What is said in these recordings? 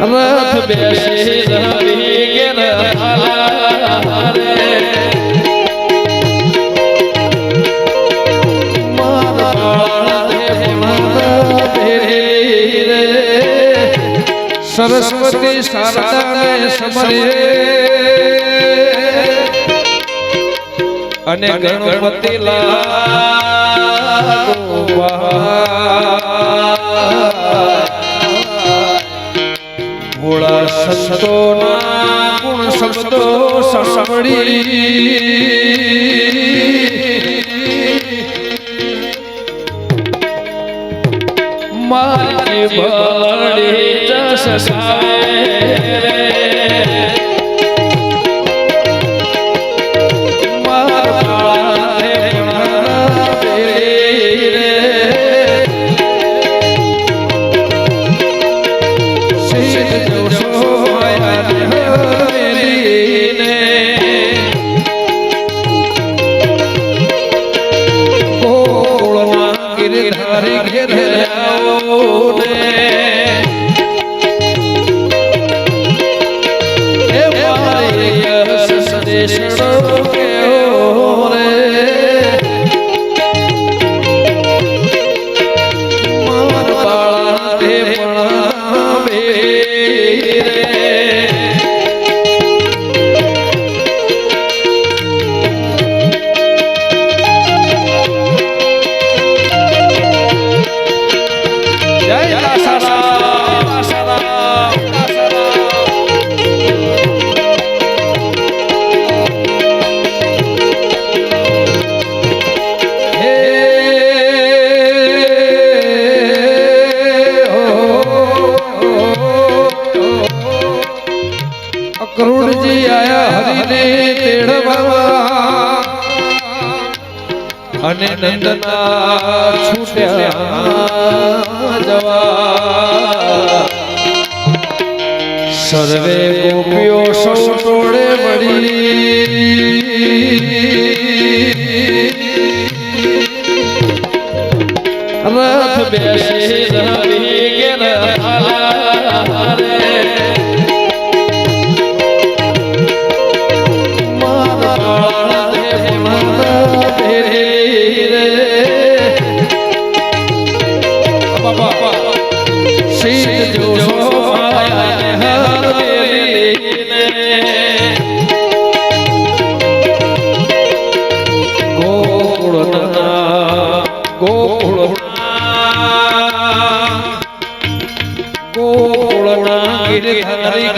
મથ બેસે રવિ સરસ્વતી શારદાને સમરે અને ગણપતિ લાગો ભોળા સંતોના ગુણ શબ્દો સાંભળી. મારી ભળે જસ Hare અને નંદના છૂટ્યા જવા. સર્વે ગોપીઓ સૌ ટોળે મળી રથ બેસે ধারে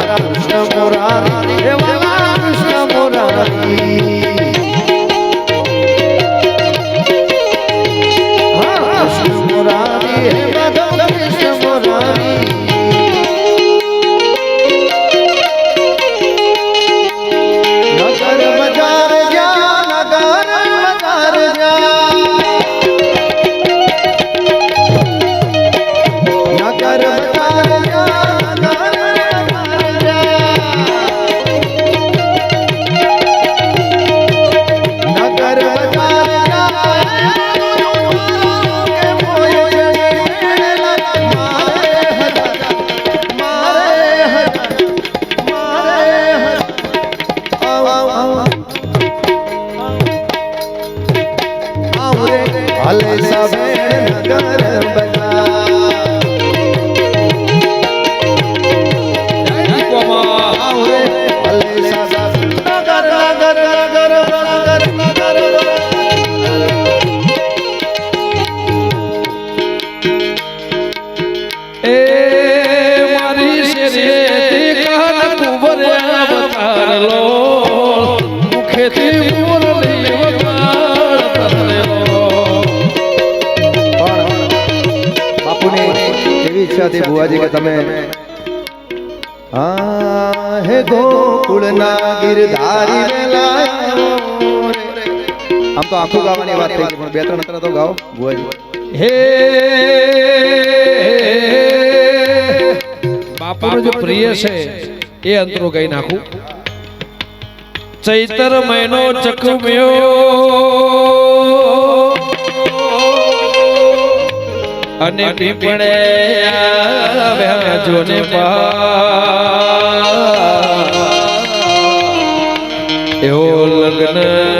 રામ નમો રામ એવી ઈચ્છા હતી ભુવાજી કે તમે હા હે ગોકુળના ગિરધારી વેલા આમ તો આખું ગાવાની વાત થઈ પણ બે ત્રણ તો ગાઓ, ભુવાજી. હે બાપુનો જે પ્રિય છે, એ અંતરો ગઈ નાખું. ચૈતર મહિનો ચકમ્યો. અને પીપણે આવ્યા જોને એવો લગ્ન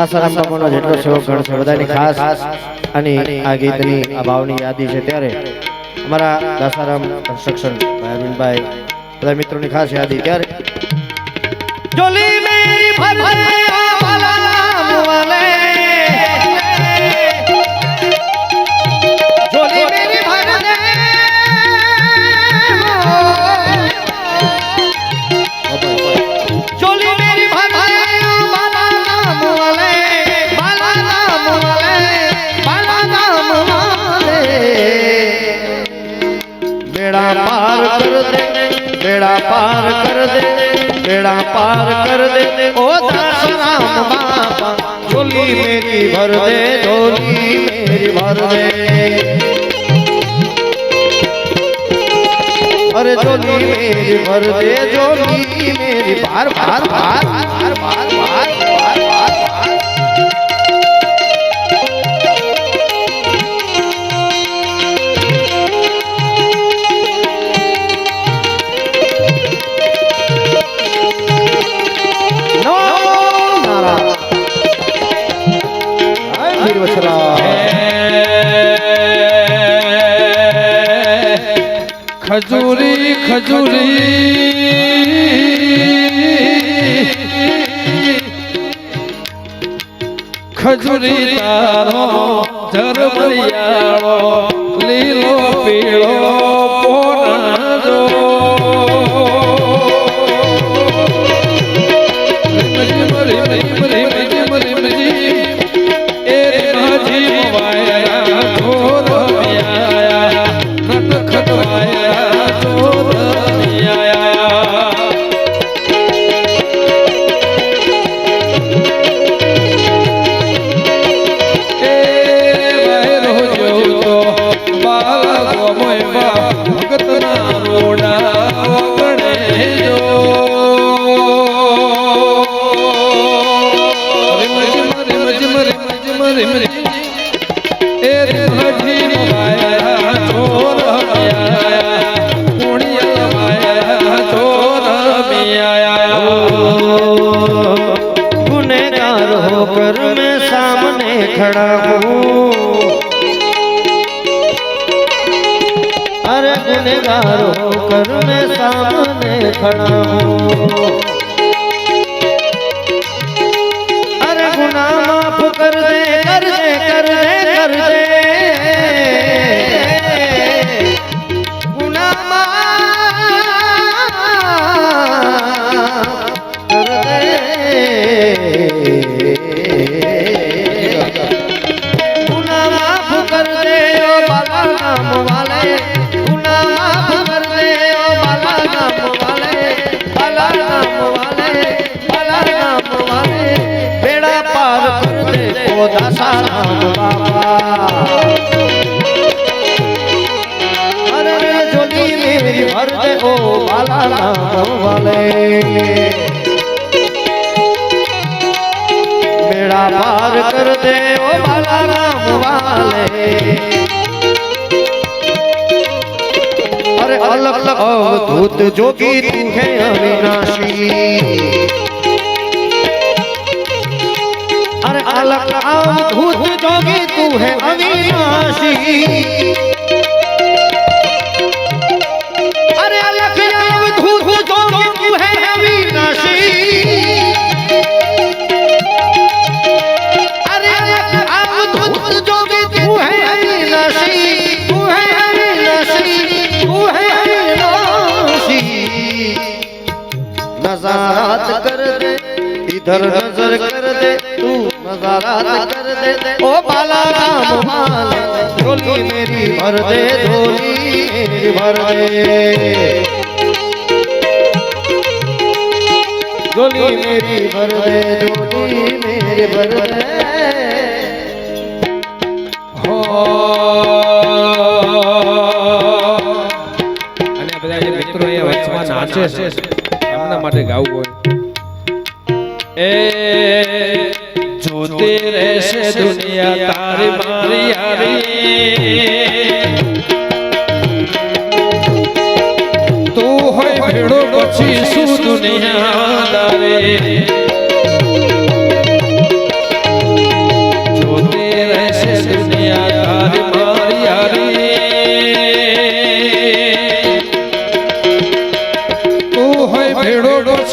દાસારામ બાપાનો જેટલો સેવક ગણ છે, બધાની ખાસ અને આ ગીતની આ ભાવની યાદી છે ત્યારે અમારા દાસારામ કન્સ્ટ્રક્શન ભાઈ બધા મિત્રોની ખાસ યાદી ત્યારે. बेड़ा पार कर दे ओ राम बाबा झोली मेरी भर दे झोली मेरी भर दे अरे झोली मेरी भर दे झोली मेरी बार भार भार भार भार भार ખજૂરી ખજૂરી તારો ઝરમરિયાળો લીલો પીળો બાલા નામ વાલે. બેડા પાર કર દે ઓ બાલા રામ વાલે. અરે અલગ અવધૂત જોગી તું હે અવિનાશી અલગ અવધૂત જોગી તું હે અવિનાશી. ડર નજર કર દે તું નજારાત કર દે. ઓ બાલા રામ બાલ ઢોલી મેરી ભર દે ઢોલી મેરી ભર દે ઢોલી મેરી ભર દે ઢોલી મેરી ભર દે હો. અને બધા જે મિત્રો એ વચમાં નાચે છે, એમના માટે ગાવું હોય. એ જોતે રહેશે દુનિયા તારી મારી યારી તું હોય ભેડો પછી શું દુનિયા દારે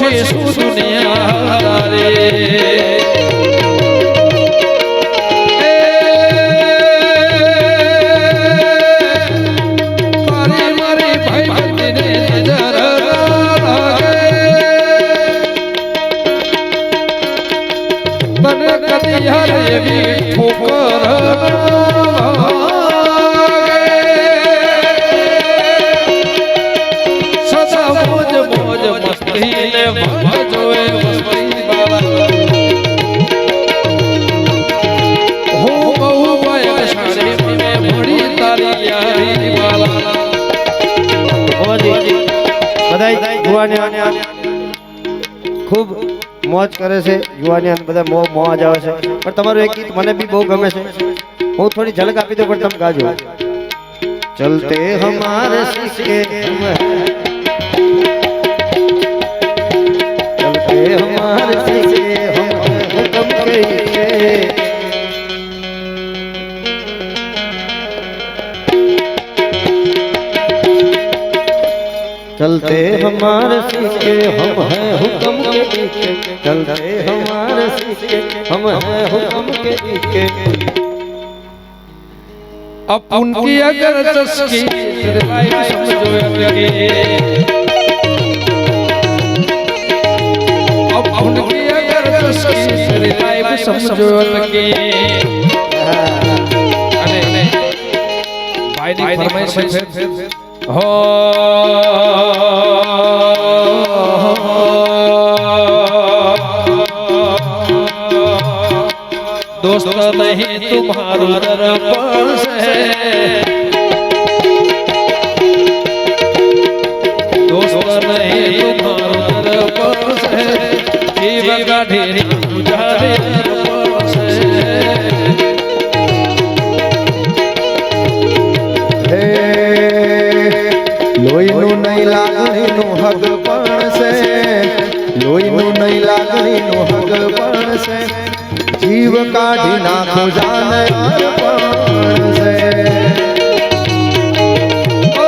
પછી શું દુનિયા તારે બધાય યુવાને ખૂબ મોજ કરે છે. યુવાની અને બધા મો, મોજ આવે છે. પણ તમારું એક ગીત મને બી બહુ ગમે છે. હું થોડી ઝલક આપી દઉં, પણ તમે ગાજો. ચલતે હમારે ચલતે હમારે હમ. चलते हमारे सीखे हम हैं हुक्म के पीछे चलते हमारे सीखे हम हैं हुक्म के पीछे अब अगर चस्की समझो लगे હો. દોસ્ત નહીં તુમ્હારું દરપણ છે. લાગણીનું હગ પણ છે લોહીનું નહીં લાગણીનું હગ પણ છે જીવ કાઢી નાખો જાન પણ છે ओ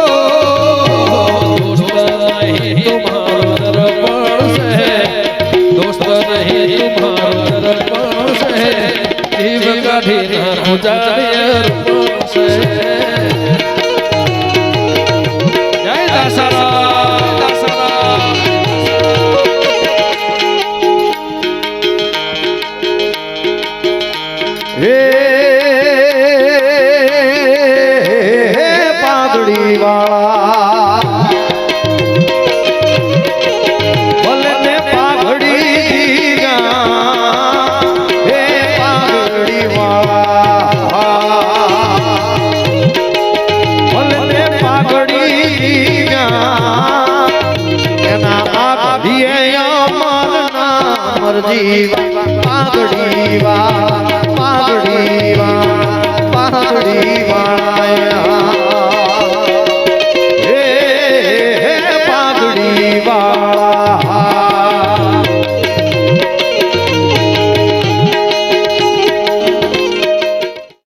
Viva.